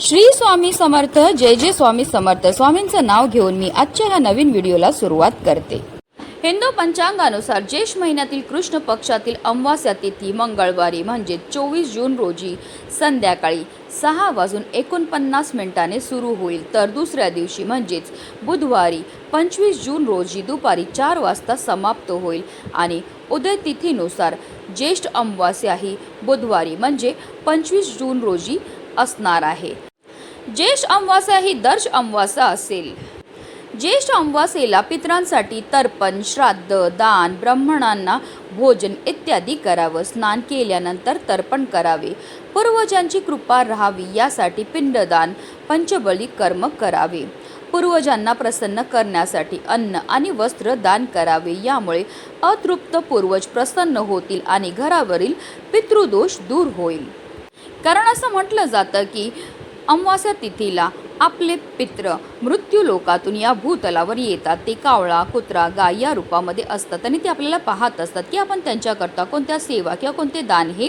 श्री स्वामी समर्थ जय जय स्वामी समर्थ. स्वामींचं नाव घेऊन मी आजच्या ह्या नवीन व्हिडिओला सुरुवात करते. हिंदू पंचांगानुसार ज्येष्ठ महिन्यातील कृष्ण पक्षातील अमावास्या तिथी मंगळवारी म्हणजे चोवीस जून रोजी संध्याकाळी सहा वाजून एकोणपन्नास मिनिटाने सुरू होईल. तर दुसऱ्या दिवशी म्हणजेच बुधवारी पंचवीस जून रोजी दुपारी चार वाजता समाप्त होईल. आणि उदय तिथीनुसार ज्येष्ठ अमावास्या ही बुधवारी म्हणजे पंचवीस जून रोजी असणार आहे. ज्येष्ठ अमावास्या ही दर्श अमावास्या असेल. ज्येष्ठ अमावास्येला पितरांसाठी तर्पण श्राद्ध दान ब्राह्मणांना भोजन इत्यादी करावं. स्नान केल्यानंतर तर्पण करावे. पूर्वजांची कृपा राहावी यासाठी पिंडदान पंचबली कर्म करावे. पूर्वजांना प्रसन्न करण्यासाठी अन्न आणि वस्त्र दान करावे. यामुळे अतृप्त पूर्वज प्रसन्न होतील आणि घरावरील पितृदोष दूर होईल. कारण असं म्हटलं जातं की अमावास्या तिथीला आपले पित्र मृत्यू लोकातून या भूतलावर येतात. ते कावळा कुत्रा गाय या रूपामध्ये असतात आणि ते आपल्याला पाहत असतात की आपण त्यांच्याकरता कोणत्या सेवा किंवा कोणते दान हे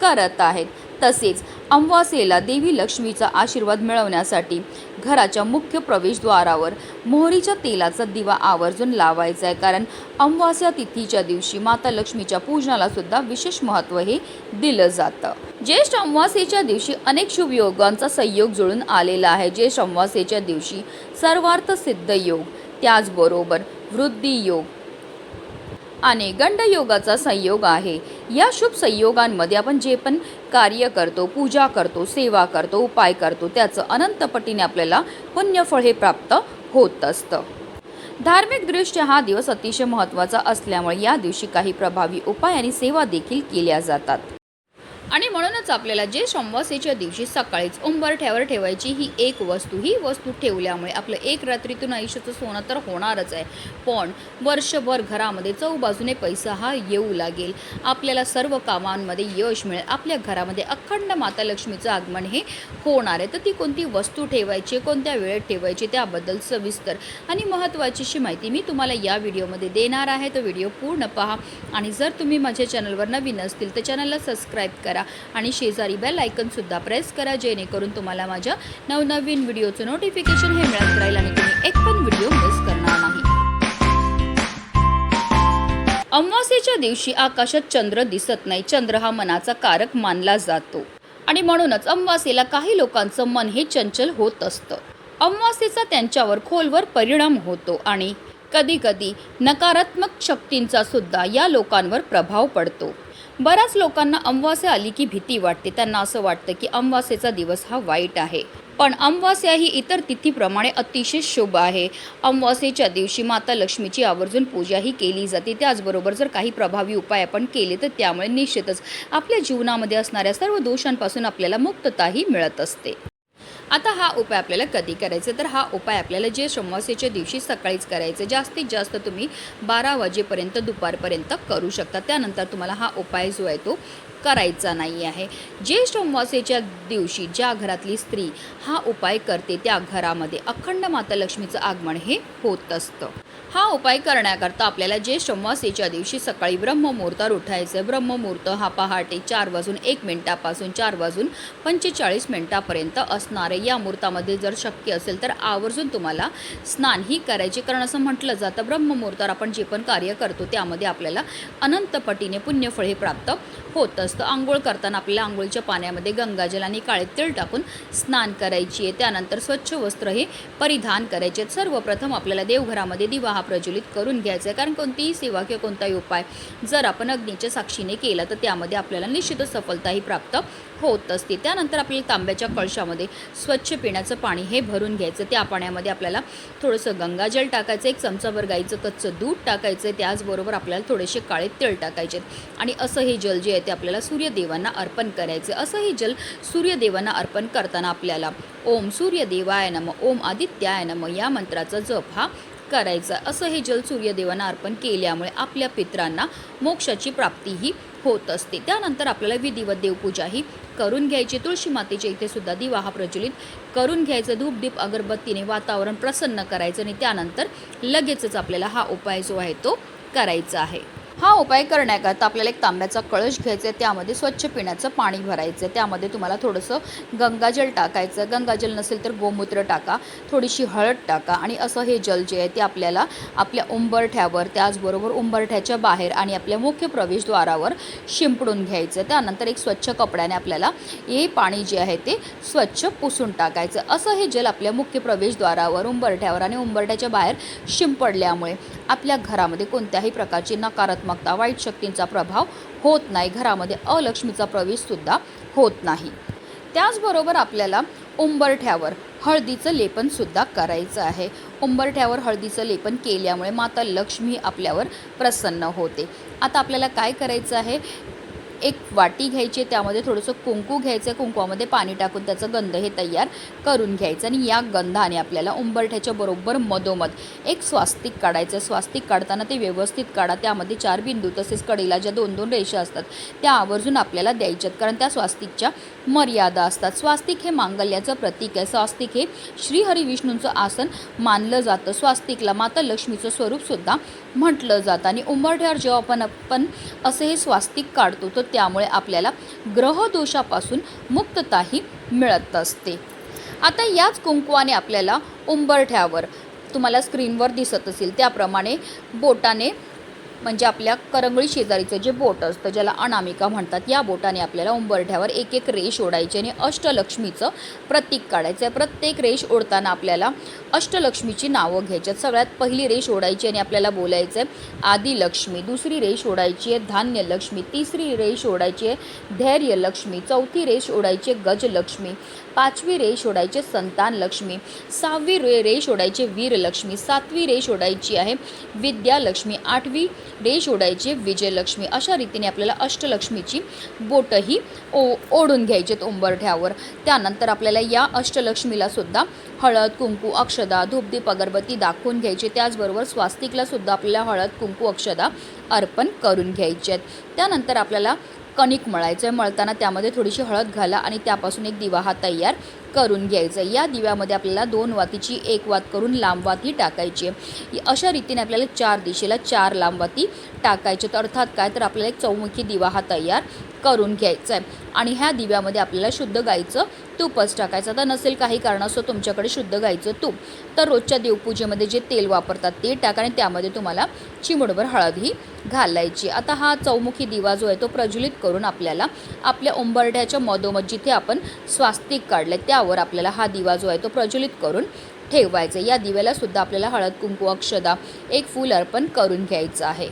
करत आहेत. तसेच अमावास्येला देवी लक्ष्मीचा आशीर्वाद मिळवण्यासाठी घराच्या मुख्य प्रवेशद्वारावर मोहरीच्या तेलाचा दिवा आवर्जून लावायचा आहे. कारण अमावास्या तिथीच्या दिवशी माता लक्ष्मीच्या पूजनाला सुद्धा विशेष महत्त्व हे दिलं जातं. ज्येष्ठ अमावास्येच्या दिवशी अनेक शुभ योगांचा संयोग जुळून आलेला आहे. ज्येष्ठ अमावास्येच्या दिवशी सर्वार्थ सिद्ध योग त्याचबरोबर वृद्धी योग आणि गंडयोगाचा संयोग आहे. या शुभ संयोगांमध्ये आपण जे पण कार्य करतो पूजा करतो सेवा करतो उपाय करतो त्याचं अनंतपटीने आपल्याला पुण्यफळ हे प्राप्त होत असतं. धार्मिकदृष्ट्या हा दिवस अतिशय महत्त्वाचा असल्यामुळे या दिवशी काही प्रभावी उपाय आणि सेवा देखील केल्या जातात. आणि म्हणूनच आपल्याला जे सोमवासीच्या दिवशी सकाळीच उंबरठ्यावर ठेवायची ही एक वस्तू ही वस्तू ठेवल्यामुळे आपलं एक रात्रीतून आयुष्याचं सोनं तर होणारच आहे. पण वर्षभर घरामध्ये चौबाजूने पैसा हा येऊ लागेल. आपल्याला सर्व कामांमध्ये यश मिळेल. आपल्या घरामध्ये अखंड माता लक्ष्मीचं आगमन हे होणार आहे. तर ती कोणती वस्तू ठेवायची कोणत्या वेळेत ठेवायची त्याबद्दल सविस्तर आणि महत्त्वाचीशी माहिती मी तुम्हाला या व्हिडिओमध्ये देणार आहे. तो व्हिडिओ पूर्ण पहा आणि जर तुम्ही माझ्या चॅनलवर नवीन असतील तर चॅनलला सबस्क्राईब करा. आणि शेजारी बेल आयकनसुद्धा प्रेस करा जेणेकरून तुम्हाला माझ्या नवनवीन व्हिडिओचं नोटिफिकेशन हे मिळत राहील आणि तुम्ही एक पण व्हिडिओ मिस करणार नाही. अमावास्येच्या दिवशी आकाशात चंद्र दिसत नाही. चंद्र हा मनाचा कारक मानला जातो. आणि म्हणूनच अमावास्येला काही लोकांचं मन हे चंचल होत असतं. अमावास्येचा त्यांच्यावर खोलवर परिणाम होतो आणि कधीकधी नकारात्मक शक्तींचा सुद्धा या लोकांवर प्रभाव पडतो. बऱ्याच लोकांना अमावास्या आली की भीती वाटते. त्यांना असं वाटतं की अमावास्येचा दिवस हा वाईट आहे. पण अमावास्या ही इतर तिथीप्रमाणे अतिशय शुभ आहे. अमावास्येच्या दिवशी माता लक्ष्मीची आवर्जून पूजाही केली जाते. त्याचबरोबर जर काही प्रभावी उपाय आपण केले तर त्यामुळे निश्चितच आपल्या जीवनामध्ये असणाऱ्या सर्व दोषांपासून आपल्याला मुक्तताही मिळत असते. आता हा उपाय आपल्याला कधी करायचा? तर हा उपाय आपल्याला जे अमावास्येच्या दिवशी सकाळीच करायचं जास्तीत जास्त तुम्ही बारा वाजेपर्यंत दुपारपर्यंत करू शकता. त्यानंतर तुम्हाला हा उपाय जो आहे तो करायचा नाही आहे. ज्येष्ठ अमावास्येच्या दिवशी ज्या घरातली स्त्री हा उपाय करते त्या घरामध्ये अखंड माता लक्ष्मीचं आगमन हे होत असतं. हा उपाय करण्याकरता आपल्याला ज्येष्ठ अमावास्येच्या दिवशी सकाळी ब्रह्ममुहूर्तावर उठायचं. आहे ब्रह्ममुहूर्त हा पहाटे चार वाजून एक मिनिटापासून चार वाजून पंचेचाळीस मिनिटापर्यंत असणार आहे. या मुहूर्तामध्ये जर शक्य असेल तर आवर्जून तुम्हाला स्नान ही करायचे कारण असं म्हटलं जातं ब्रह्ममुहूर्तावर आपण जे पण कार्य करतो त्यामध्ये आपल्याला अनंतपटीने पुण्यफळ हे प्राप्त होत असतं आंघोळ करताना आपल्याला आंघोळीच्या पाण्यामध्ये गंगाजल आणि काळे तेल टाकून स्नान करायची आहे. त्यानंतर स्वच्छ वस्त्र हे परिधान करायचे आहेत. सर्वप्रथम आपल्याला देवघरामध्ये दिवा हा प्रज्वलित करून घ्यायचा आहे. कारण कोणतीही सेवा किंवा कोणताही उपाय जर आपण अग्नीच्या साक्षीने केला तर त्यामध्ये आपल्याला निश्चितच सफलताही प्राप्त होत असते. त्यानंतर आपल्याला तांब्याच्या कळशामध्ये स्वच्छ पिण्याचं पाणी हे भरून घ्यायचं त्या पाण्यामध्ये आपल्याला थोडंसं गंगाजल टाकायचं एक चमचाभर गाईचं कच्चं दूध टाकायचं त्याचबरोबर आपल्याला थोडेसे काळे तेल टाकायचे आणि असं हे जल जे आहे ते आपल्याला सूर्यदेवांना अर्पण करायचे. असं हे जल सूर्यदेवांना अर्पण करताना आपल्याला ओम सूर्यदेवाय नम ओम आदित्याय नम या मंत्राचा जप हा करायचा. असं हे जल सूर्यदेवांना अर्पण केल्यामुळे आपल्या पित्रांना मोक्षाची प्राप्तीही होत असते. त्यानंतर आपल्याला विधिवत देवपूजाही करून घ्यायची. तुळशी मातेच्या इथे सुद्धा दिवा हा प्रज्वलित करून घ्यायचं. धूपदीप अगरबत्तीने वातावरण प्रसन्न करायचं आणि त्यानंतर लगेचच आपल्याला हा उपाय जो आहे तो करायचा आहे. हा उपाय करण्याकरता आपल्याला एक तांब्याचा कळश घ्यायचा आहे. त्यामध्ये स्वच्छ पिण्याचं पाणी भरायचं आहे. त्यामध्ये तुम्हाला थोडंसं गंगाजल टाकायचं. गंगाजल नसेल तर गोमूत्र टाका. थोडीशी हळद टाका आणि असं हे जल जे आहे ते आपल्याला आपल्या उंबरठ्यावर त्याचबरोबर उंबरठ्याच्या बाहेर आणि आपल्या मुख्य प्रवेशद्वारावर शिंपडून घ्यायचं. त्यानंतर एक स्वच्छ कपड्याने आपल्याला हे पाणी जे आहे ते स्वच्छ पुसून टाकायचं. असं हे जल आपल्या मुख्य प्रवेशद्वारावर उंबरठ्यावर आणि उंबरठ्याच्या बाहेर शिंपडल्यामुळे आपल्या घरामध्ये कोणत्याही प्रकारची नकारात्मक नकारात्मकता वाईट शक्तींचा प्रभाव होत नाही. घरामध्ये अलक्ष्मीचा प्रवेशसुद्धा होत नाही. त्याचबरोबर आपल्याला उंबरठ्यावर हळदीचं लेपनसुद्धा करायचं आहे. उंबरठ्यावर हळदीचं लेपन केल्यामुळे माता लक्ष्मी आपल्यावर प्रसन्न होते. आता आपल्याला काय करायचं आहे? एक वाटी घ्यायची आहे, त्यामध्ये थोडंसं कुंकू घ्यायचं आहे कुंकवामध्ये पाणी टाकून त्याचं गंध हे तयार करून घ्यायचं आणि या गंधाने आपल्याला उंबरठ्याच्या बरोबर मधोमध एक स्वास्तिक काढायचं स्वास्तिक काढताना ते व्यवस्थित काढा. त्यामध्ये चार बिंदू तसेच कडेला ज्या दोन दोन रेषा असतात त्या आवर्जून आपल्याला द्यायच्यात. कारण त्या स्वास्तिकच्या मर्यादा असतात. स्वास्तिक हे मांगल्याचं प्रतीक आहे. स्वास्तिक हे श्रीहरी विष्णूंचं आसन मानलं जातं. स्वास्तिकला माता लक्ष्मीचं स्वरूपसुद्धा म्हटलं जातं. आणि उंबरठ्यावर जेव्हा आपण आपण असे हे स्वास्तिक काढतो तर त्यामुळे आपल्याला ग्रहदोषापासून मुक्तताही मिळत असते. आता याच कुंकवाने आपल्याला उंबरठ्यावर तुम्हाला स्क्रीनवर दिसत असेल. त्याप्रमाणे बोटाने म्हणजे आपल्या करंगळी शेजारीचं जे बोट असतं ज्याला अनामिका म्हणतात या बोटाने आपल्याला उंबरठ्यावर एक एक रेष ओढायची आणि अष्टलक्ष्मीचं प्रतीक काढायचं आहे. प्रत्येक रेष ओढताना आपल्याला अष्टलक्ष्मीची नावं घ्यायची आहेत. सगळ्यात पहिली रेष ओढायची आणि आपल्याला बोलायचं आहे आदिलक्ष्मी. दुसरी रेष ओढायची आहे धान्यलक्ष्मी. तिसरी रेष ओढायची आहे धैर्यलक्ष्मी. चौथी रेष ओढायची आहे गजलक्ष्मी. पाचवी रेष ओढायची आहे संतान लक्ष्मी सहावी रे रेष ओढायची आहे वीरलक्ष्मी. सातवी रेष ओढायची आहे विद्यालक्ष्मी. आठवी देश ओढायचे विजयलक्ष्मी अशा रीतीने आपल्याला अष्टलक्ष्मीची बोटही ओ ओढून घ्यायची उंबरठ्यावर. त्यानंतर आपल्याला या अष्टलक्ष्मीला सुद्धा हळद कुंकू अक्षदा धूपदीप अगरबत्ती दाखवून घ्यायची. त्याचबरोबर स्वास्तिकला सुद्धा आपल्याला हळद कुंकू अक्षदा अर्पण करून घ्यायचे आहेत. त्यानंतर आपल्याला कणिक मळायचं आहे मळताना त्यामध्ये थोडीशी हळद घाला आणि त्यापासून एक दिवा हा तयार करून घ्यायचा. आहे या दिव्यामध्ये आपल्याला दोन वातीची एक वात करून लांबवाती टाकायची आहे. अशा रीतीने आपल्याला चार दिशेला चार लांबवाती टाकायचे तर अर्थात काय? तर आपल्याला एक चौमुखी दिवा हा तयार करून घ्यायचा आहे. आणि ह्या दिव्यामध्ये आपल्याला शुद्ध गाईचं तूपच टाकायचं. आता नसेल काही कारणास्तव तुमच्याकडे शुद्ध गाईचं तूप. तर रोजच्या देवपूजेमध्ये जे तेल वापरतात ते टाका आणि त्यामध्ये तुम्हाला चिमुडभर हळदही घालायची. आता हा चौमुखी दिवा जो आहे तो प्रज्वलित करून आपल्याला आपल्या उंबरड्याच्या मधोमध जिथे आपण स्वास्तिक काढलं त्यावर आपल्याला हा दिवा जो आहे तो प्रज्वलित करून ठेवायचं या दिव्याला सुद्धा आपल्याला हळद कुंकू अक्षदा एक फूल अर्पण करून घ्यायचं आहे.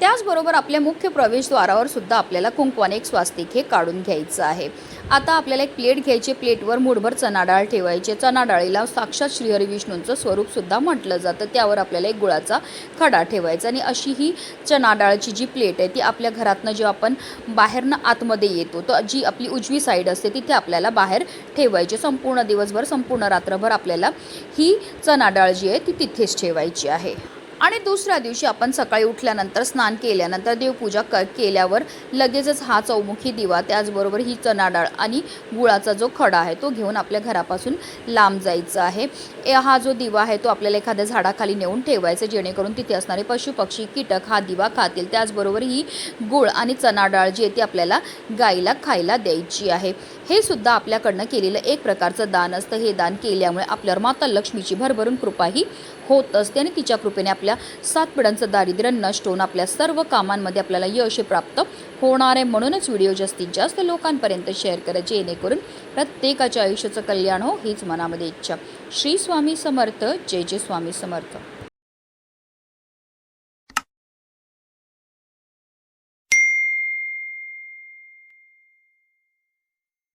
त्याचबरोबर आपल्या मुख्य प्रवेशद्वारावर सुद्धा आपल्याला कुंकवाने एक स्वास्तिक हे काढून घ्यायचं आहे. आता आपल्याला एक प्लेट घ्यायची प्लेटवर मुठभर चणाडाळ ठेवायचे. चणाडाळीला चणा डाळीला साक्षात श्रीहरी विष्णूंचं स्वरूपसुद्धा म्हटलं जातं. त्यावर आपल्याला एक गुळाचा खडा ठेवायचा आणि अशी ही चणाडाळची जी प्लेट आहे ती आपल्या घरातनं जेव्हा आपण बाहेरनं आतमध्ये येतो तर जी आपली उजवी साईड असते तिथे आपल्याला बाहेर ठेवायची. संपूर्ण दिवसभर संपूर्ण रात्रभर आपल्याला ही चणाडाळ जी आहे ती तिथेच ठेवायची आहे. आणि दुसऱ्या दिवशी आपण सकाळी उठल्यानंतर स्नान केल्यानंतर देवपूजा क केल्यावर लगेचच हा चौमुखी दिवा त्याचबरोबर ही चना डाळ आणि गुळाचा जो खडा आहे तो घेऊन आपल्या घरापासून लांब जायचा आहे. ए हा जो दिवा आहे तो आपल्याला एखाद्या झाडाखाली नेऊन ठेवायचा जेणेकरून तिथे असणारे पशुपक्षी कीटक हा दिवा खातील. त्याचबरोबर ही गुळ आणि चना डाळ जी आहे ती आपल्याला गाईला खायला द्यायची आहे. हे सुद्धा आपल्याकडनं केलेलं एक प्रकारचं दान असतं. हे दान केल्यामुळे आपल्यावर माता लक्ष्मीची भरभरून कृपाही होत असते आणि तिच्या कृपेने आपल्या सात पिढ्यांचं दारिद्र्य नष्ट होऊन आपल्या सर्व कामांमध्ये आपल्याला यश प्राप्त होणार आहे. म्हणूनच व्हिडिओ जास्तीत जास्त लोकांपर्यंत शेअर करायचे जेणेकरून प्रत्येकाच्या आयुष्याचं कल्याण हो हीच मनामध्ये इच्छा. श्री स्वामी समर्थ. जय जय स्वामी समर्थ.